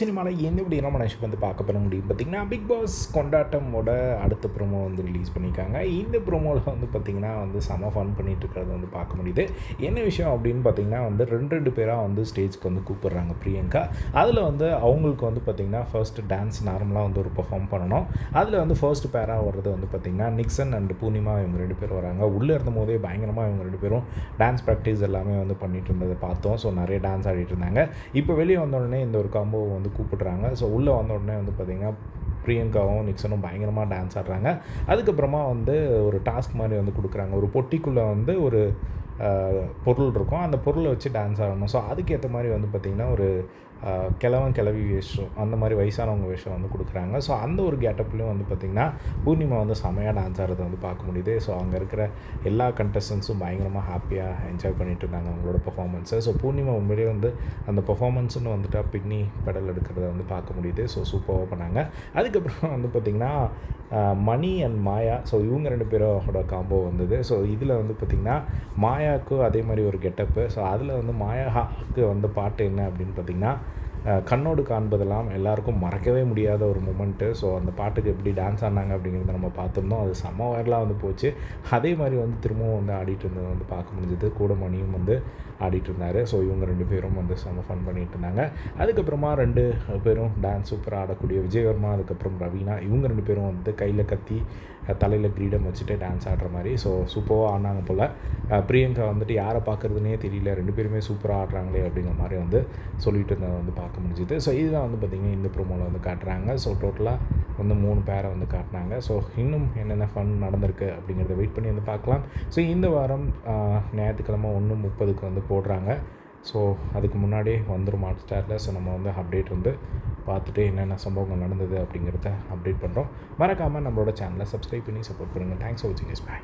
சினிமாவில் என்ன இப்படி நம்ம நினச்சி வந்து பார்க்க போகிற முடியும்? பார்த்திங்கன்னா பிக் பாஸ் கொண்டாட்டமோட அடுத்த ப்ரோமோ வந்து ரிலீஸ் பண்ணியிருக்காங்க. இந்த ப்ரோமோவில் வந்து பார்த்திங்கன்னா வந்து செம ஃபன் பண்ணிட்டு வந்து பார்க்க முடியுது. என்ன விஷயம் அப்படின்னு பார்த்திங்கன்னா வந்து ரெண்டு ரெண்டு பேராக வந்து ஸ்டேஜ்க்கு வந்து கூப்பிட்றாங்க பிரியங்கா. அதில் வந்து அவங்களுக்கு வந்து பார்த்திங்கன்னா ஃபர்ஸ்ட் டான்ஸ் நார்மலாக வந்து ஒரு பர்ஃபார்ம் பண்ணணும். அதில் வந்து ஃபர்ஸ்ட் பேராக வர்றது வந்து பார்த்திங்கன்னா நிக்சன் அண்ட் பூர்ணிமா இவங்க ரெண்டு பேர் வராங்க. உள்ளே இருந்த போதே பயங்கரமாக இவங்க ரெண்டு பேரும் டான்ஸ் ப்ராக்டிஸ் எல்லாமே வந்து பண்ணிகிட்டு இருந்ததை பார்த்தோம். ஸோ நிறைய டான்ஸ் ஆடிட்டு இருந்தாங்க. இப்போ வெளியே வந்த உடனே இந்த ஒரு காம்போ வந்து கூப்பிடுறாங்க. ஸோ உள்ளே வந்த உடனே வந்து பார்த்திங்கன்னா பிரியங்காவும் நிக்சனும் பயங்கரமாக டான்ஸ் ஆடுறாங்க. அதுக்கப்புறமா வந்து ஒரு டாஸ்க் மாதிரி வந்து கொடுக்குறாங்க. ஒரு பொட்டிக்குள்ளே வந்து ஒரு பொருள் இருக்கும். அந்த பொருளை வச்சு டான்ஸ் ஆடணும். ஸோ அதுக்கேற்ற மாதிரி வந்து பார்த்திங்கன்னா ஒரு கிழவன் கிளவி வேஷம் அந்த மாதிரி வயசானவங்க வேஷம் வந்து கொடுக்குறாங்க. ஸோ அந்த ஒரு கேட்டப்லேயும் வந்து பார்த்திங்கன்னா பூர்ணிமா வந்து செமையாக டான்ஸ் ஆடுறதை வந்து பார்க்க முடியுது. ஸோ அங்கே இருக்கிற எல்லா கண்டஸ்டன்ஸும் பயங்கரமாக ஹாப்பியாக என்ஜாய் பண்ணிட்டு இருந்தாங்க அவங்களோட பர்ஃபார்மன்ஸை ஸோ பூர்ணிமா உண்மையிலேயே வந்து அந்த பர்ஃபார்மன்ஸ்னு வந்துட்டு பின்னி பெடல் எடுக்கிறத வந்து பார்க்க முடியுது. ஸோ சூப்பராக பண்ணாங்க. அதுக்கப்புறம் வந்து பார்த்திங்கன்னா மணி அண்ட் மாயா. ஸோ இவங்க ரெண்டு பேரோட காம்போ வந்தது. ஸோ இதில் வந்து பார்த்திங்கன்னா மாயாவுக்கும் அதே மாதிரி ஒரு கெட்டப்பு ஸோ அதில் வந்து மாயாவுக்கு வந்து பாட்டு என்ன அப்படின்னு பார்த்திங்கன்னா கண்ணோடு காண்பதெல்லாம் எல்லாருக்கும் மறக்கவே முடியாத ஒரு மூமெண்ட்டு ஸோ அந்த பாட்டுக்கு எப்படி டான்ஸ் ஆடினாங்க அப்படிங்கிறத நம்ம பார்த்துருந்தோம். அது செம்ம வைரலாக வந்து போச்சு. அதே மாதிரி வந்து திரும்பவும் வந்து ஆடிட்டு இருந்தது வந்து பார்க்க முடிஞ்சது. கூட மணியும் வந்து ஆடிட்டு இருந்தார். ஸோ இவங்க ரெண்டு பேரும் வந்து செம்ம ஃபன் பண்ணிட்டு இருந்தாங்க. அதுக்கப்புறமா ரெண்டு பேரும் டான்ஸ் சூப்பராக ஆடக்கூடிய விஜயவர்மா அதுக்கப்புறம் ரவீனா இவங்க ரெண்டு பேரும் வந்து கையில் கத்தி தலையில் கிரீடம் வச்சுட்டு டான்ஸ் ஆடுற மாதிரி. ஸோ சூப்பராக ஆடினாங்க போல். பிரியங்கா வந்துட்டு யாரை பார்க்குறதுனே தெரியல. ரெண்டு பேருமே சூப்பராக ஆடுறாங்களே அப்படிங்கிற மாதிரி வந்து சொல்லிட்டு இருந்ததை வந்து பார்க்க முடிஞ்சுது. ஸோ இதுதான் வந்து பார்த்திங்கன்னா இந்த ப்ரோமோவில் வந்து காட்டுறாங்க. ஸோ டோட்டலாக வந்து மூணு பேரை வந்து காட்டினாங்க. ஸோ இன்னும் என்னென்ன ஃபன் நடந்திருக்கு அப்படிங்கிறத வெயிட் பண்ணி வந்து பார்க்கலாம். ஸோ இந்த வாரம் ஞாயிற்றுக்கிழமை ஒன்று முப்பதுக்கு வந்து போடுறாங்க. ஸோ அதுக்கு முன்னாடியே வந்துடும் ஹாட் ஸ்டாரில் ஸோ நம்ம வந்து அப்டேட் வந்து பார்த்துட்டு என்னென்ன சம்பவங்கள் நடந்தது அப்படிங்கிறத அப்டேட் பண்ணுறோம் மறக்காமல் நம்மளோட சேனலை சப்ஸ்கிரைப் பண்ணி சப்போர்ட் பண்ணுங்கள் தேங்க்ஸ் ஃபார் வாட்சிங் இஸ் பாய்